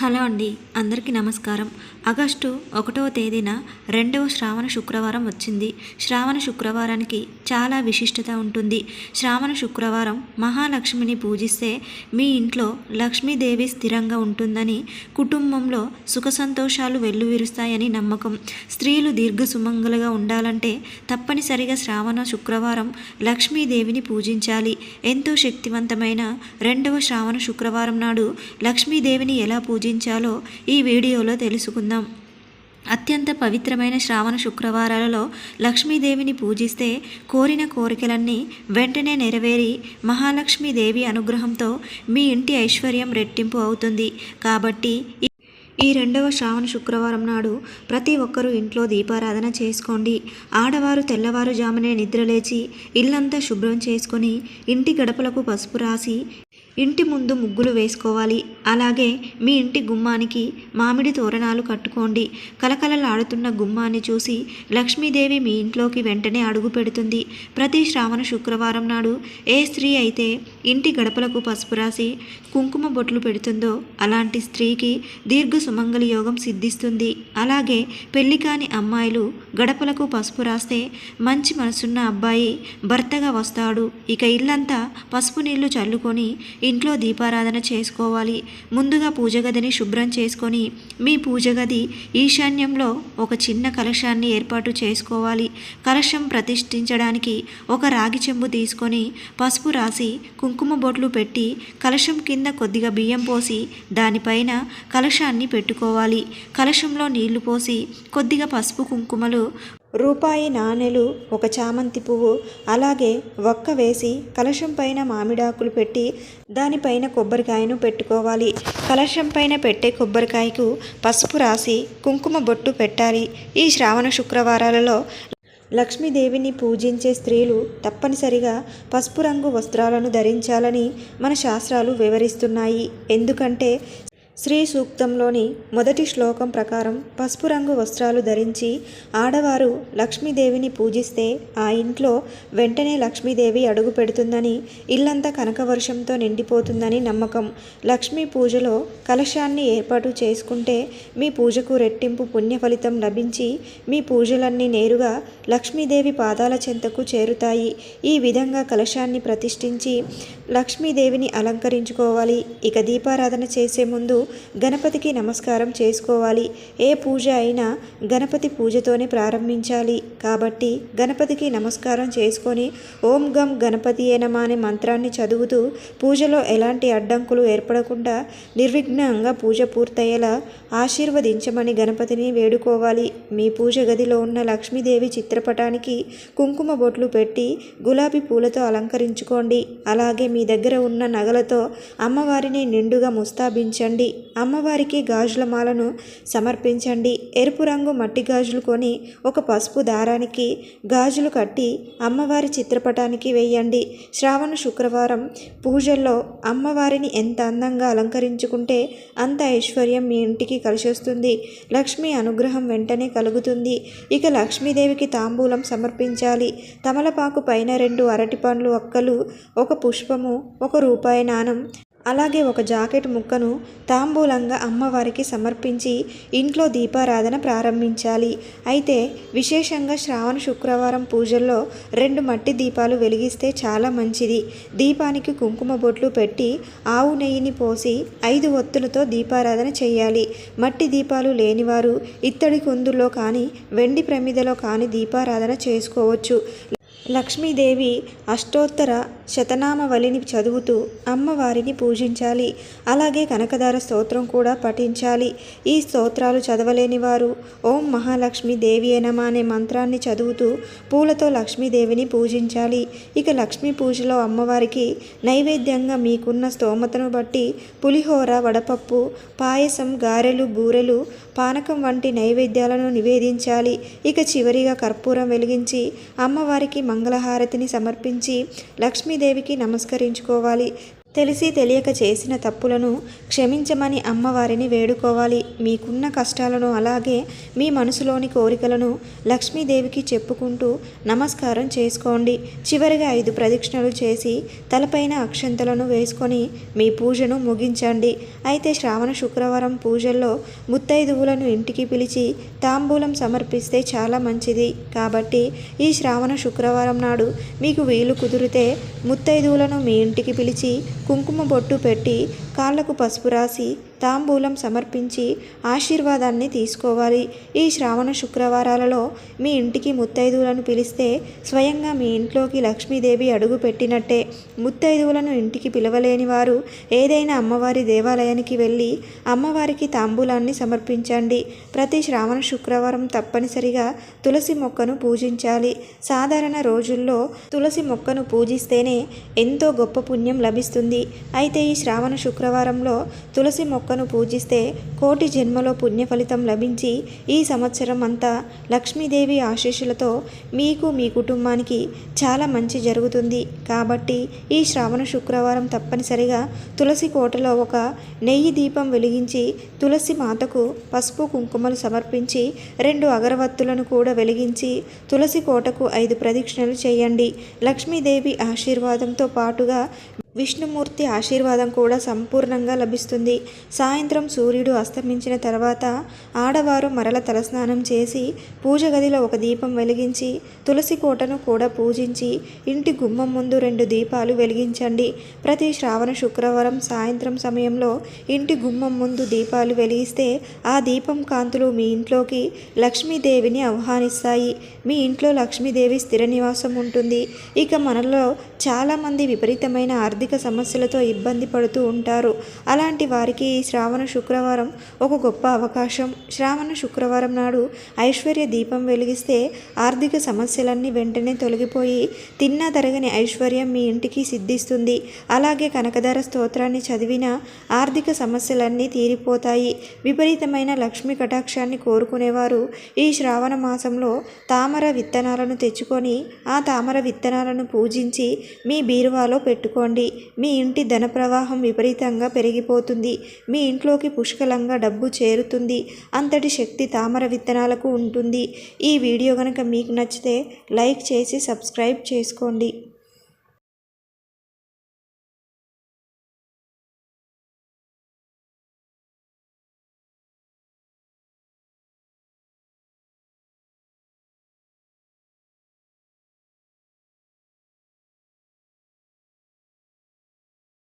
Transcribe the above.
Hello అండి అందరికీ నమస్కారం. ఆగస్టు ఒకటవ తేదీన రెండవ శ్రావణ శుక్రవారం వచ్చింది. శ్రావణ శుక్రవారానికి చాలా విశిష్టత ఉంటుంది. శ్రావణ శుక్రవారం మహాలక్ష్మిని పూజిస్తే మీ ఇంట్లో లక్ష్మీదేవి స్థిరంగా ఉంటుందని కుటుంబంలో సుఖ సంతోషాలు వెల్లువిరుస్తాయని నమ్మకం. స్త్రీలు దీర్ఘ సుమంగలుగా ఉండాలంటే తప్పనిసరిగా శ్రావణ శుక్రవారం లక్ష్మీదేవిని పూజించాలి. ఎంతో శక్తివంతమైన రెండవ శ్రావణ శుక్రవారం నాడు లక్ష్మీదేవిని ఎలా పూజించాలో ఈ వీడియోలో తెలుసుకుందాం. అత్యంత పవిత్రమైన శ్రావణ శుక్రవారాలలో లక్ష్మీదేవిని పూజిస్తే కోరిన కోరికలన్నీ వెంటనే నెరవేరి మహాలక్ష్మీదేవి అనుగ్రహంతో మీ ఇంటి ఐశ్వర్యం రెట్టింపు అవుతుంది. కాబట్టి ఈ- రెండవ శ్రావణ శుక్రవారం నాడు ప్రతి ఒక్కరూ ఇంట్లో దీపారాధన చేసుకోండి. ఆడవారు తెల్లవారుజామునే నిద్రలేచి ఇల్లంతా శుభ్రం చేసుకొని ఇంటి గడపలకు పసుపు రాసి ఇంటి ముందు ముగ్గులు వేసుకోవాలి. అలాగే మీ ఇంటి గుమ్మానికి మామిడి తోరణాలు కట్టుకోండి. కలకలలాడుతున్న గుమ్మాన్ని చూసి లక్ష్మీదేవి మీ ఇంట్లోకి వెంటనే అడుగు పెడుతుంది. ప్రతి శ్రావణ శుక్రవారం నాడు ఏ స్త్రీ అయితే ఇంటి గడపలకు పసుపు రాసి కుంకుమ బొట్లు పెడుతుందో అలాంటి స్త్రీకి దీర్ఘ సుమంగళి యోగం సిద్ధిస్తుంది. అలాగే పెళ్ళి కాని అమ్మాయిలు గడపలకు పసుపు రాస్తే మంచి మనసున్న అబ్బాయి భర్తగా వస్తాడు. ఇక ఇల్లంతా పసుపు నీళ్ళు చల్లుకొని ఇంట్లో దీపారాధన చేసుకోవాలి. ముందుగా పూజ గదిని శుభ్రం చేసుకొని మీ పూజ గది ఈశాన్యంలో ఒక చిన్న కలశాన్ని ఏర్పాటు చేసుకోవాలి. కలశం ప్రతిష్ఠించడానికి ఒక రాగి చెంబు తీసుకొని పసుపు రాసి కుంకుమ బొట్లు పెట్టి కలశం కింద కొద్దిగా బియ్యం పోసి దానిపైన కలశాన్ని పెట్టుకోవాలి. కలశంలో నీళ్ళు పోసి కొద్దిగా పసుపు కుంకుమలు రూపాయి నాణెలు ఒక చామంతి పువ్వు అలాగే ఒక్క వేసి కలశం పైన మామిడాకులు పెట్టి దానిపైన కొబ్బరికాయను పెట్టుకోవాలి. కలశం పైన పెట్టే కొబ్బరికాయకు పసుపు రాసి కుంకుమ బొట్టు పెట్టాలి. ఈ శ్రావణ శుక్రవారాలలో లక్ష్మీదేవిని పూజించే స్త్రీలు తప్పనిసరిగా పసుపు రంగు వస్త్రాలను ధరించాలని మన శాస్త్రాలు వివరిస్తున్నాయి. ఎందుకంటే శ్రీ సూక్తంలోని మొదటి శ్లోకం ప్రకారం పసుపు రంగు వస్త్రాలు ధరించి ఆడవారు లక్ష్మీదేవిని పూజిస్తే ఆ ఇంట్లో వెంటనే లక్ష్మీదేవి అడుగు పెడుతుందని ఇల్లంతా కనకవర్షంతో నిండిపోతుందని నమ్మకం. లక్ష్మీ పూజలో కలశాన్ని ఏర్పాటు చేసుకుంటే మీ పూజకు రెట్టింపు పుణ్య ఫలితం లభించి మీ పూజలన్నీ నేరుగా లక్ష్మీదేవి పాదాల చెంతకు చేరుతాయి. ఈ విధంగా కలశాన్ని ప్రతిష్ఠించి లక్ష్మీదేవిని అలంకరించుకోవాలి. ఇక దీపారాధన చేసే ముందు గణపతికి నమస్కారం చేసుకోవాలి. ఏ పూజ అయినా గణపతి పూజతోనే ప్రారంభించాలి. కాబట్టి గణపతికి నమస్కారం చేసుకొని ఓం గం గణపతి నమః అనే మంత్రాన్ని చదువుతూ పూజలో ఎలాంటి అడ్డంకులు ఏర్పడకుండా నిర్విఘ్నంగా పూజ పూర్తయ్యేలా ఆశీర్వదించమని గణపతిని వేడుకోవాలి. మీ పూజ గదిలో ఉన్న లక్ష్మీదేవి చిత్రపటానికి కుంకుమ బొట్లు పెట్టి గులాబీ పూలతో అలంకరించుకోండి. అలాగే మీ దగ్గర ఉన్న నగలతో అమ్మవారిని నిండుగా ముస్తాబించండి. అమ్మవారికి గాజుల మాలను సమర్పించండి. ఎరుపు రంగు మట్టి గాజులు కొని ఒక పసుపు దారానికి గాజులు కట్టి అమ్మవారి చిత్రపటానికి వేయండి. శ్రావణ శుక్రవారం పూజల్లో అమ్మవారిని ఎంత అందంగా అలంకరించుకుంటే అంత ఐశ్వర్యం మీ ఇంటికి కలిసొస్తుంది. లక్ష్మి అనుగ్రహం వెంటనే కలుగుతుంది. ఇక లక్ష్మీదేవికి తాంబూలం సమర్పించాలి. తమలపాకు పైన రెండు అరటి పండ్లు ఒక్కలు ఒక పుష్పము ఒక రూపాయి నాణం అలాగే ఒక జాకెట్ ముక్కను తాంబూలంగా అమ్మవారికి సమర్పించి ఇంట్లో దీపారాధన ప్రారంభించాలి. అయితే విశేషంగా శ్రావణ శుక్రవారం పూజల్లో రెండు మట్టి దీపాలు వెలిగిస్తే చాలా మంచిది. దీపానికి కుంకుమ బొట్లు పెట్టి ఆవు నెయ్యిని పోసి ఐదు ఒత్తులతో దీపారాధన చేయాలి. మట్టి దీపాలు లేనివారు ఇత్తడి కుందుల్లో కానీ వెండి ప్రమిదలో కానీ దీపారాధన చేసుకోవచ్చు. లక్ష్మీదేవి అష్టోత్తర శతనామవళిని చదువుతూ అమ్మవారిని పూజించాలి. అలాగే కనకదార స్తోత్రం కూడా పఠించాలి. ఈ స్తోత్రాలు చదవలేని వారు ఓం మహాలక్ష్మి దేవి నమ అనే మంత్రాన్ని చదువుతూ పూలతో లక్ష్మీదేవిని పూజించాలి. ఇక లక్ష్మీ పూజలో అమ్మవారికి నైవేద్యంగా మీకున్న స్తోమతను బట్టి పులిహోర వడపప్పు పాయసం గారెలు బూరెలు పానకం వంటి నైవేద్యాలను నివేదించాలి. ఇక చివరిగా కర్పూరం వెలిగించి అమ్మవారికి మంగళహారతిని సమర్పించి లక్ష్మీదేవికి నమస్కరించుకోవాలి. తెలిసి తెలియక చేసిన తప్పులను క్షమించమని అమ్మవారిని వేడుకోవాలి. మీకున్న కష్టాలను అలాగే మీ మనసులోని కోరికలను లక్ష్మీదేవికి చెప్పుకుంటూ నమస్కారం చేసుకోండి. చివరిగా ఐదు ప్రదక్షిణలు చేసి తలపైన అక్షంతలను వేసుకొని మీ పూజను ముగించండి. అయితే శ్రావణ శుక్రవారం పూజల్లో ముత్తైదువులను ఇంటికి పిలిచి తాంబూలం సమర్పిస్తే చాలా మంచిది. కాబట్టి ఈ శ్రావణ శుక్రవారం నాడు మీకు వీలు కుదిరితే ముత్తైదువులను మీ ఇంటికి పిలిచి కుంకుమ బొట్టు పెట్టి కాళ్ళకు పసుపు రాసి తాంబూలం సమర్పించి ఆశీర్వాదాన్ని తీసుకోవాలి. ఈ శ్రావణ శుక్రవారాలలో మీ ఇంటికి ముత్తైదువులను పిలిస్తే స్వయంగా మీ ఇంట్లోకి లక్ష్మీదేవి అడుగు పెట్టినట్టే. ముత్తైదువులను ఇంటికి పిలవలేని వారు ఏదైనా అమ్మవారి దేవాలయానికి వెళ్ళి అమ్మవారికి తాంబూలాన్ని సమర్పించండి. ప్రతి శ్రావణ శుక్రవారం తప్పనిసరిగా తులసి మొక్కను పూజించాలి. సాధారణ రోజుల్లో తులసి మొక్కను పూజిస్తేనే ఎంతో గొప్ప పుణ్యం లభిస్తుంది. అయితే ఈ శ్రావణ శుక్రవారంలో తులసి మొక్క మొక్కను పూజిస్తే కోటి జన్మలో పుణ్య ఫలితం లభించి ఈ సంవత్సరం అంతా లక్ష్మీదేవి ఆశీస్సులతో మీకు మీ కుటుంబానికి చాలా మంచి జరుగుతుంది. కాబట్టి ఈ శ్రావణ శుక్రవారం తప్పనిసరిగా తులసి కోటలో ఒక నెయ్యి దీపం వెలిగించి తులసి మాతకు పసుపు కుంకుమలు సమర్పించి రెండు అగరవత్తులను కూడా వెలిగించి తులసి కోటకు ఐదు ప్రదక్షిణలు చేయండి. లక్ష్మీదేవి ఆశీర్వాదంతో పాటుగా విష్ణుమూర్తి ఆశీర్వాదం కూడా సంపూర్ణంగా లభిస్తుంది. సాయంత్రం సూర్యుడు అస్తమించిన తర్వాత ఆడవారు మరల తలస్నానం చేసి పూజ గదిలో ఒక దీపం వెలిగించి తులసి కోటను కూడా పూజించి ఇంటి గుమ్మం ముందు రెండు దీపాలు వెలిగించండి. ప్రతి శ్రావణ శుక్రవారం సాయంత్రం సమయంలో ఇంటి గుమ్మం ముందు దీపాలు వెలిగిస్తే ఆ దీపం కాంతులు మీ ఇంట్లోకి లక్ష్మీదేవిని ఆహ్వానిస్తాయి. మీ ఇంట్లో లక్ష్మీదేవి స్థిర నివాసం ఉంటుంది. ఇక మనలో చాలామంది విపరీతమైన ఆర్థిక ఆర్థిక సమస్యలతో ఇబ్బంది పడుతూ ఉంటారు. అలాంటి వారికి ఈ శ్రావణ శుక్రవారం ఒక గొప్ప అవకాశం. శ్రావణ శుక్రవారం నాడు ఐశ్వర్య దీపం వెలిగిస్తే ఆర్థిక సమస్యలన్నీ వెంటనే తొలగిపోయి తిన్నా తరగని ఐశ్వర్యం మీ ఇంటికి సిద్ధిస్తుంది. అలాగే కనకధార స్తోత్రాన్ని చదివిన ఆర్థిక సమస్యలన్నీ తీరిపోతాయి. విపరీతమైన లక్ష్మీ కటాక్షాన్ని కోరుకునేవారు ఈ శ్రావణ మాసంలో తామర విత్తనాలను తెచ్చుకొని ఆ తామర విత్తనాలను పూజించి మీ బీరువాలో పెట్టుకోండి. మీ ఇంటి ధన ప్రవాహం విపరీతంగా పెరిగిపోతుంది. మీ ఇంట్లోకి పుష్కలంగా డబ్బు చేరుతుంది. అంతటి శక్తి తామర విత్తనాలకు ఉంటుంది. ఈ వీడియో కనుక మీకు నచ్చితే లైక్ చేసి సబ్స్క్రైబ్ చేసుకోండి.